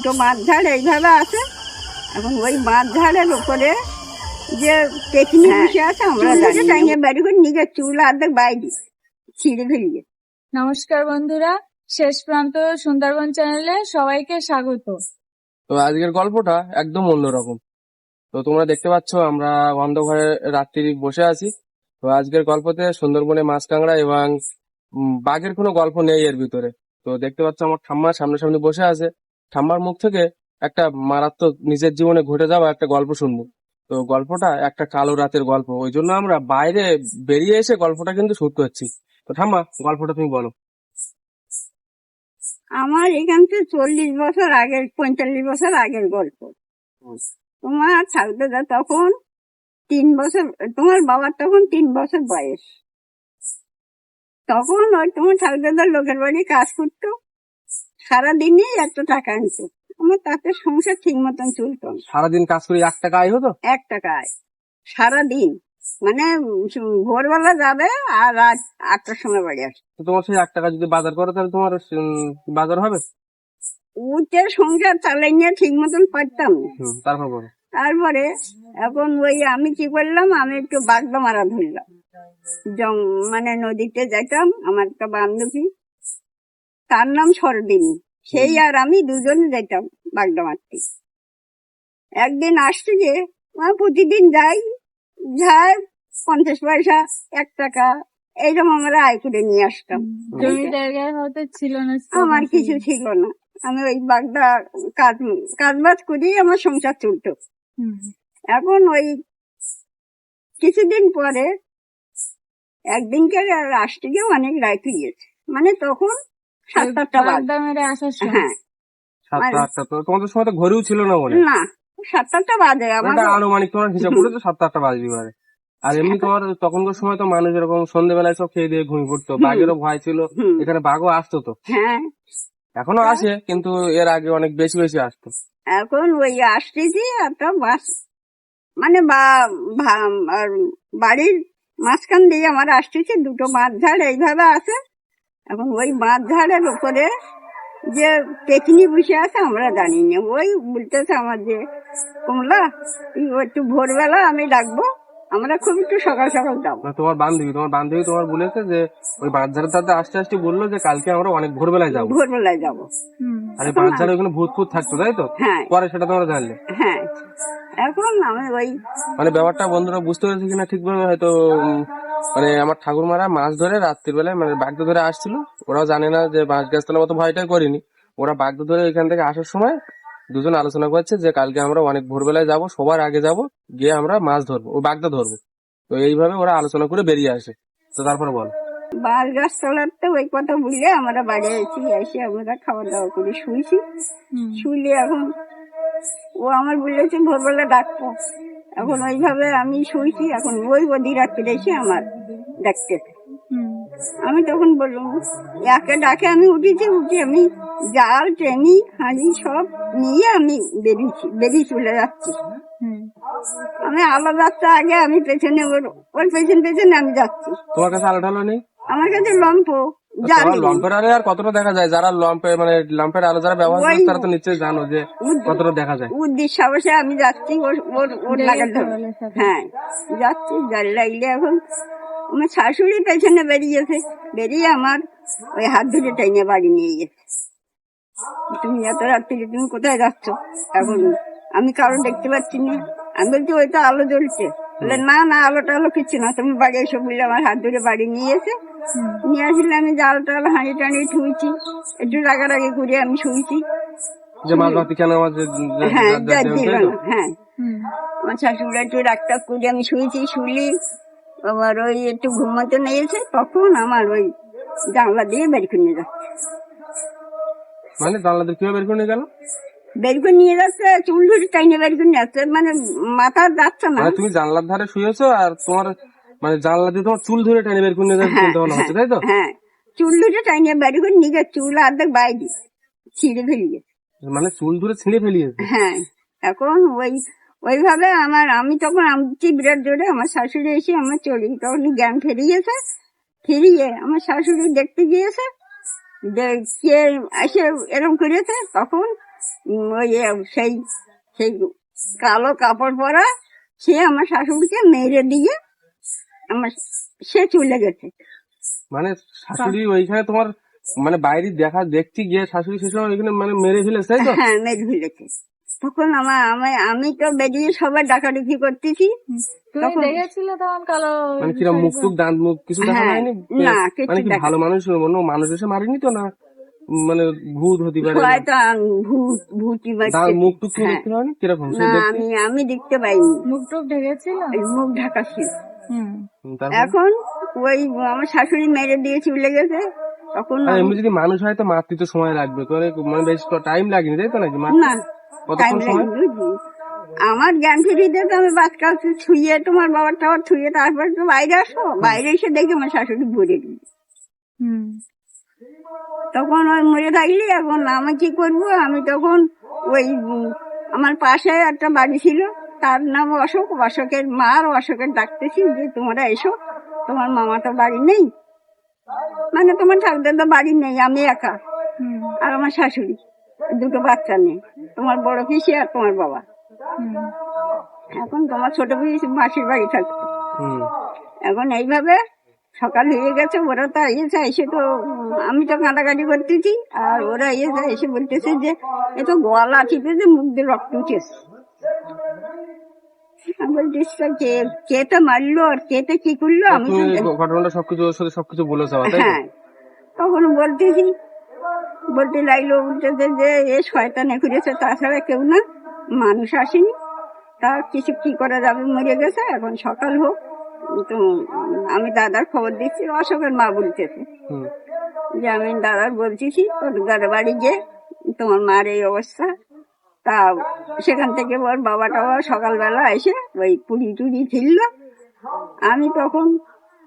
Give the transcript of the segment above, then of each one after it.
দুটো বাঁধ ঝাড় এইভাবে আছে। এখন ওই বাঁধ ঝাড়ের উপরে যে টেকনি বসে আছে আমরা বাড়ি করে নিজের চুল অর্ধেক বাইরে ছিঁড়ে ফেলিয়ে। নমস্কার বন্ধুরা শেষ প্রান্ত সুন্দরবন চ্যানেলে সবাইকে স্বাগত। তো আজকের গল্পটা একদম অন্যরকম। তো তোমরা দেখতে পাচ্ছ আমরা অন্ধকারে রাত্রি বসে আছি। তো আজকের গল্পতে সুন্দরবনে মাছ কাঁকড়া এবং বাঘের কোনো গল্প নেই এর ভিতরে। তো দেখতে পাচ্ছ আমার ঠাম্মা সামনাসামনি বসে আছে। ঠাম্মার মুখ থেকে একটা মারাত্মক নিজের জীবনে ঘটে যাওয়া একটা গল্প শুনব। তো গল্পটা একটা কালো রাতের গল্প। ওই জন্য আমরা বাইরে বেরিয়ে এসে গল্পটা কিন্তু শুট করছি। তো ঠাম্মা গল্পটা তুমি বলো। আমার এখান থেকে চল্লিশ বছর আগের পঁয়তাল্লিশ বছর আগের গল্প। তোমার ঠাকুরদা তখন তিন বছর তোমার বাবার তখন তিন বছর বয়স। তখন ওই তোমার ঠাকুরদাদার লোকের বাড়ি কাজ করতো সারাদিনই এত টাকা আনতো আমার তাতে সংসার ঠিক মতন চলতো না। সারাদিন কাজ করে এক টাকা আয় হতো? এক টাকায় সারাদিন। মানে ভোরবেলা যাবে আর রাত আটটার সময় বাড়ি আসবে। তো তোমার সেই এক টাকা যদি বাজার করো তাহলে তোমার উম, বাজার হবে? উঠে সংসার চালাই নিয়ে ঠিক মতন পারতাম না। হুম, তারপর বলো। তারপরে এখন ওই আমি কি করলাম আমি একটু বাগদা মারা ধরলাম। জং মানে নদীতে যাইতাম আমার একটা বান্ধবী। তার নাম সরদিনী সেই আর আমি দুজনে যাইতাম বাগদা মারতে। একদিন আসছি যে প্রতিদিন যাই যাই পঞ্চাশ পয়সা এক টাকা। এইরকম আমরা আয় করে নিয়ে আসতাম। ছিল না আমার কিছু ছিল না। আমি ওই বাগদা কাজ কাজ বাজ করেই আমার সংসার চলতো। এখন ওই কিছুদিন পরে একদিনকে আসতে গিয়ে অনেক রাত গিয়েছে মানে তখন সাত আটটা বাজে। আসার সময়। হ্যাঁ। সাতটা আটটা। তো তোমাদের সময় তো ঘরেও ছিল না মনে না সাত আটটা বাজে। আমার এটা আনুমানিক তোমার হিসাব করে তো সাতটা আটটা বাজবি পারে আর এমনি তোমার তখনকার সময় তো মানুষ এরকম সন্ধ্যেবেলায় সব খেয়ে দিয়ে ঘুমিয়ে পড়তো। বাঘেরও ভয় ছিল। এখানে বাঘও আসতো তো। হ্যাঁ। এখনও আসে কিন্তু এর আগে অনেক বেশি বেশি আসতো। এখন ওই আসতেছি একটা বাস। মানে বা- আর বাড়ির মাঝখান দিয়ে আমার আসতেছে দুটো বাঁধ ঝাড় এইভাবে আছে এখন ওই বাঁধ ঝাড়ের উপরে যে টেকনি বসে আছে আমরা জানি না। ওই বলতেছে আমার যে কমলা তুই একটু ভোরবেলা আমি ডাকবো আমরা খুব একটু সকাল সকাল যাব। তোমার বান্ধবী তোমার বান্ধবী তোমার বলেছে যে ওই বাচ্চারা তাতে আস্তে আস্তে বলল যে কালকে আমরা অনেক ভোরবেলায় যাব। ভোরবেলায় যাব। আর এই বাচ্চারা ওখানে ভূত ফুত থাকতো তাই তো? হ্যাঁ। পরে সেটা তোমরা জানলে। হ্যাঁ। এখন আমি ওই মানে ব্যাপারটা বন্ধুরা বুঝতে পেরেছে কিনা ঠিকভাবে হয়তো মানে আমার ঠাকুরমারা মাছ ধরে রাত্রির বেলায় মানে বাগদা ধরে আসছিল। ওরাও জানে না যে বাঁশ গাছ তোলা মতো ভয়টাই করিনি। ওরা বাগদা ধরে এখান থেকে আসার সময় দুজন আলোচনা করছে যে কালকে আমরা অনেক ভোরবেলায় যাব সবার আগে যাব গিয়ে আমরা মাছ ধরবো ও বাগদা ধরবো। তো এইভাবে ওরা আলোচনা করে বেরিয়ে আসে। তো তারপরে বল। বাল গাছ তোলাতে ওই কথা বললে আমরা বাড়ি এসেছি এসে আমরা খাওয়া দাওয়া করে শুয়েছি। শুলে এখন ও আমার বলেছে ভোরবেলা ডাকবো। এখন ওইভাবে আমি শুয়েছি এখন ওই অধি রাত্রে এসে আমার ডাকতে হুম। আমি তখন বললাম একে ডাকে আমি উঠেছি উঠে আমি জাল ট্রেনি হাঁড়ি সব নিয়ে আমি বেরিয়েছি বেরিয়ে চলে যাচ্ছি। আমি আলো যাচ্ছে আগে আমি পেছনে ওর ওর পেছন পেছনে আমি যাচ্ছি। তোমার কাছে আলো টালো নেই? আমার কাছে লম্প লম্পের আলো আর কতটা দেখা যায়? যারা লম্পে মানে লম্পের আলো যারা ব্যবহার করে তারা তো নিশ্চয়ই জানো যে কতটা দেখা যায়। উদ্দেশ্য সাহসে আমি যাচ্ছি ওর ওর ওর থাকে। হ্যাঁ যাচ্ছি জাল লাগলে এখন আমার শাশুড়ি পেছনে বেরিয়েছে বেরিয়ে আমার ওই হাত ধরে টেনে বাড়ি নিয়ে গেছে। তুমি এত রাত্রিরে তুমি কোথায় যাচ্ছ? এখন আমি কারণ দেখতে পাচ্ছি না। আমি বলছি ওই তো আলো জ্বলছে। বলে না না আলো টালো কিছু না। তুমি বাড়ি এসে বললে আমার হাত ধরে বাড়ি নিয়ে এসে নিয়ে আসলে আমি জাল টাল হাঁড়ি টানি ঠুইছি একটু রাগারাগি করে আমি শুইছি। যে মাছ কেন হ্যাঁ যা দিল না হ্যাঁ। আমার শাশুড়ি একটু করে আমি শুয়েছি শুলি আবার ওই একটু ঘুমাতে নিয়েছে তখন আমার ওই জানলা দিয়ে বের করে নিয়ে যাচ্ছে। মানে জানলাদের কীভাবে বের করে নিয়ে গেল? বের করে নিয়ে যাচ্ছে চুল ধরে টাইনে বের করে নিয়ে যাচ্ছে মানে মাথা যাচ্ছে না। মানে তুমি জানলার ধারে শুয়েছো আর তোমার মানে জানলা দিয়ে তোমার চুল ধরে টেনে বের করে নিয়ে যাচ্ছে চিন্তা হচ্ছে তাই তো? হ্যাঁ চুল ধরে টাইনে বের করে নিজের চুল অর্ধেক বাইরে ছিঁড়ে ফেলিয়ে। মানে চুল ধরে ছিঁড়ে ফেলিয়েছে? হ্যাঁ এখন ওই ওইভাবে আমার আমি তখন আমছি বিরাট জোরে আমার শাশুড়ি এসে আমার চলি তখন জ্ঞান ফেরিয়েছে ফিরিয়ে আমার শাশুড়ি দেখতে গিয়েছে কে এসে এরকম করেছে তখন ওই সেই সেই কালো কাপড় পরা সে আমার শাশুড়িকে মেরে দিয়ে আমার সে চলে গেছে। মানে শাশুড়ি ওইখানে তোমার মানে বাইরে দেখা দেখতে গিয়ে শাশুড়ি সে সময় ওইখানে মানে মেরে ফেলেছে তাই তো? হ্যাঁ মেরে ফেলেছে। তখন আমার আমি আমি তো বেরিয়ে সবাই ডাকাডুকি করতেছি। তখন- দেখেছিলে তখন কালো মানে কিরম মুখ টুক দাঁত মুখ কিছু দেখা হ্যাঁ, হয়নি? না, কিছু মানে কি ভালো মানুষ অন্য মানুষ এসে মারেনি তো না? মানে ভূত হতে পারে হয়তো ভূত মুখ টুক হ্যাঁ। দেখতে কীরকম? না আমি আমি দেখতে পাইনি। মুখ টুক ঢেকেছিল? মুখ ঢাকা ছিল। এখন ওই আমার শাশুড়ি মেরে দিয়ে চলে গেছে? তখন এমনি যদি মানুষ হয় তো মারতে তো সময় লাগবে। তো মানে বেশ টাইম লাগেনি তাই তো নাকি? না লাগেনি, আমার জ্ঞান ফিরিতে তো আমি বাচ্চা ছুঁয়ে তোমার বাবার টাবার ছুঁয়ে তারপর তো বাইরে আসো। বাইরে এসে দেখি আমার শাশুড়ি ভরে হুম। তখন ওই মরে থাকলি এখন আমি কি করব? আমি তখন ওই আমার পাশে একটা বাড়ি ছিল। তার নাম অশোক অশোকের মা আর অশোকের ডাকতেছি যে তোমরা এসো তোমার মামা তো বাড়ি নেই। মানে তোমার ঠাকুরদার তো বাড়ি নেই আমি একা। আর আমার শাশুড়ি দুটো বাচ্চা নেই তোমার বড় পিসি আর তোমার বাবা। এখন তোমার ছোট পিসি মাসির বাড়ি থাকতো এখন এইভাবে সকাল হয়ে গেছে ওরা তো এসে এসে তো আমি তো কাঁদাকাটি করতেছি আর ওরা এসে এসে বলতেছে যে এ তো গলা চিপেছে মুখ দিয়ে রক্ত উঠেছে। আমি বলতেছি "তা কে কেতে মারলো আর কেতে কি করল আমি তো ঘটনাটা সবকিছু ওর সাথে সবকিছু বলেছ আবার, তাই তো? হ্যাঁ। তখন বলতেছি বলতে লাগল বলতেছে যে এ শয়তানে করেছে তাছাড়া কেউ না মানুষ আসেনি। তার কিছু কি করা যাবে মরে গেছে এখন সকাল হোক। তো আমি দাদার খবর দিচ্ছি অশোকের মা বলতেছে হুম। যে আমি দাদার বলতেছি তোর দাদার বাড়ি যে তোমার মার এই অবস্থা তা সেখান থেকে ওর বাবা টাবা সকালবেলা এসে ওই পুরি টুরি ফিরল। আমি তখন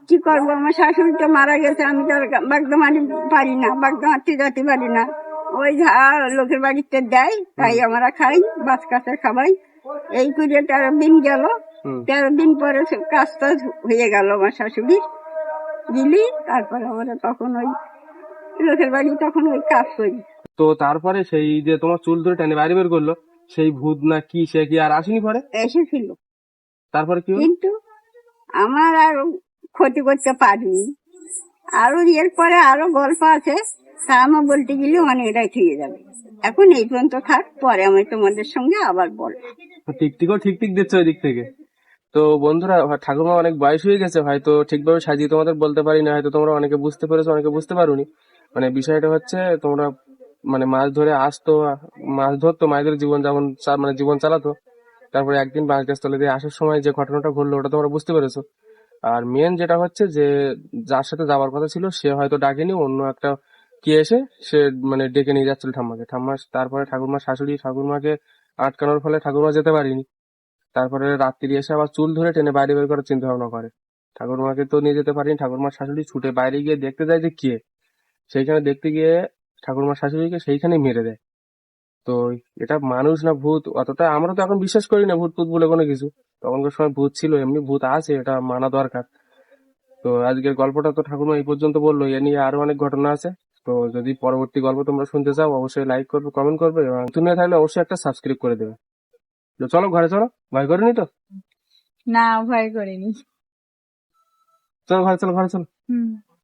কি করব? আমার শাশুড়ি তো মারা গেছে আমি তো আর বাগদা পারি না বাগদা মারতে যেতে পারি না। ওই লোকের বাড়িতে দেয় তাই আমরা খাই বাস কাছে খাবাই। এই করে তেরো দিন গেল। তেরো দিন পরে সে কাজটা হয়ে গেল আমার শাশুড়ির দিলি তারপরে আমরা তখন ওই লোকের বাড়ি তখন ওই কাজ করি। তো তারপরে সেই যে তোমার চুল ধরে টেনে বাইরে বের করল সেই ভূত না কি সে কি আর আসেনি পরে এসে এসেছিল। তারপরে কি কিন্তু আমার আর ক্ষতি করতে পারিনি। আরও এর পরে আরও গল্প আছে তা আমার বলতে গেলে অনেক রাত হয়ে যাবে। এখন এই পর্যন্ত থাক পরে আমি তোমাদের সঙ্গে আবার বলব। টিকটিকও ঠিক ঠিক দিচ্ছে ওই দিক থেকে। তো বন্ধুরা ঠাকুমা অনেক বয়স হয়ে গেছে হয়তো ঠিকভাবে সাজিয়ে তোমাদের বলতে পারি না হয়তো তোমরা অনেকে বুঝতে পেরেছ অনেকে বুঝতে পারোনি। মানে বিষয়টা হচ্ছে তোমরা মানে মাছ ধরে আসতো, মাছ ধরতো, মায়েদের জীবন যেমন মানে জীবন চালাতো। তারপরে একদিন বাঁশ তলে দিয়ে আসার সময় যে ঘটনাটা ঘটলো, ওটা তোমরা বুঝতে পেরেছ। আর মেন যেটা হচ্ছে যে, যার সাথে যাওয়ার কথা ছিল, সে হয়তো ডাকেনি, অন্য একটা কে এসে, সে মানে ডেকে নিয়ে যাচ্ছিল ঠাম্মাকে। ঠাম্মা তারপরে ঠাকুরমা শাশুড়ি, ঠাকুরমাকে আটকানোর ফলে ঠাকুরমা যেতে পারিনি। তারপরে রাত্রি এসে আবার চুল ধরে টেনে বাইরে বের করার চিন্তা ভাবনা করে। ঠাকুরমাকে তো নিয়ে যেতে পারিনি, ঠাকুরমার শাশুড়ি ছুটে বাইরে গিয়ে দেখতে যায় যে কে। সেইখানে দেখতে গিয়ে ঠাকুরমার শাশুড়িকে সেইখানে মেরে দেয়। তো এটা মানুষ না ভূত? অতটা আমরা তো এখন বিশ্বাস করি না ভূত ভূত বলে কোনো কিছু। তখনকার সময় ভূত ছিল এমনি ভূত আছে এটা মানা দরকার। তো আজকের গল্পটা তো ঠাকুরমা এই পর্যন্ত বলল এ নিয়ে আরও অনেক ঘটনা আছে। তো যদি পরবর্তী গল্প তোমরা শুনতে চাও অবশ্যই লাইক করবে কমেন্ট করবে এবং তুমি থাকলে অবশ্যই একটা সাবস্ক্রাইব করে দেবে। তো চলো ঘরে চলো ভয় করিনি তো? না ভয় করিনি। চলো ঘরে চলো ঘরে চলো। হুম।